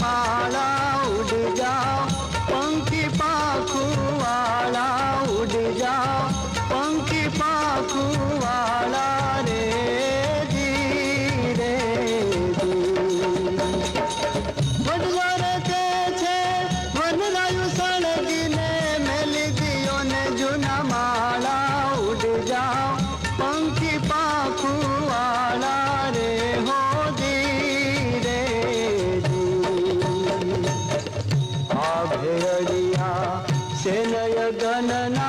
mama. ಶನಯ ಗಣನ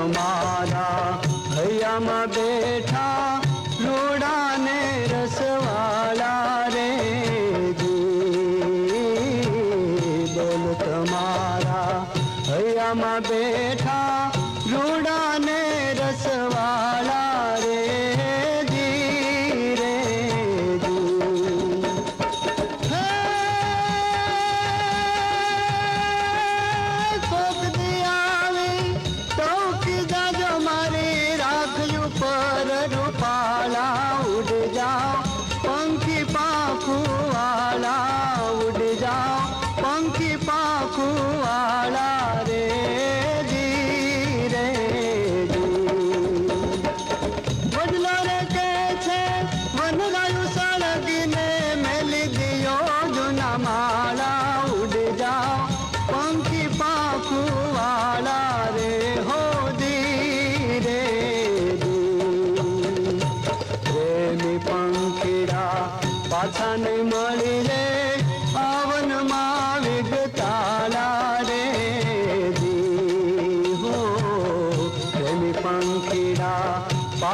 અમારા હૈયામાં બેઠા લોડાને રસવાળા રે બોલ તમારા હૈયામાં બેઠા લોડા Oh.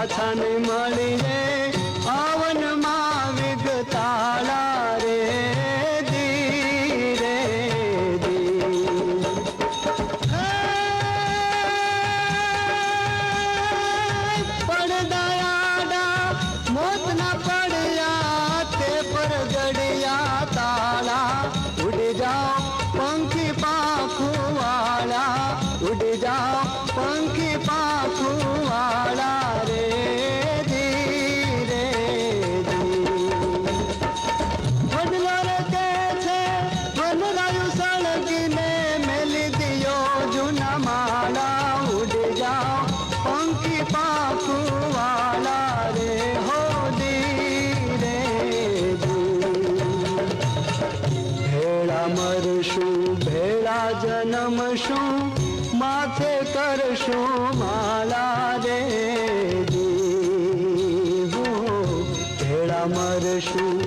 ಆಸನೆ ಮಾಡಿ કરશું માથે કરશું માલા રે ભેળા મરશું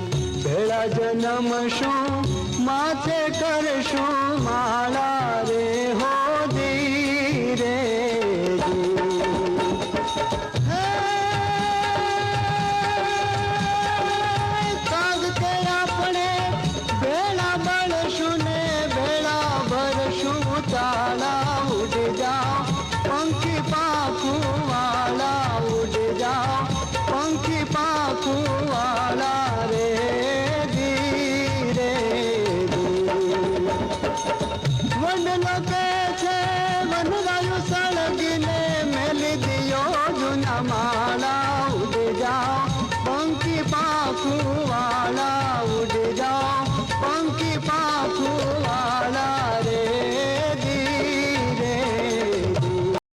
ભેળા જન્મશું માથે કરશું માલા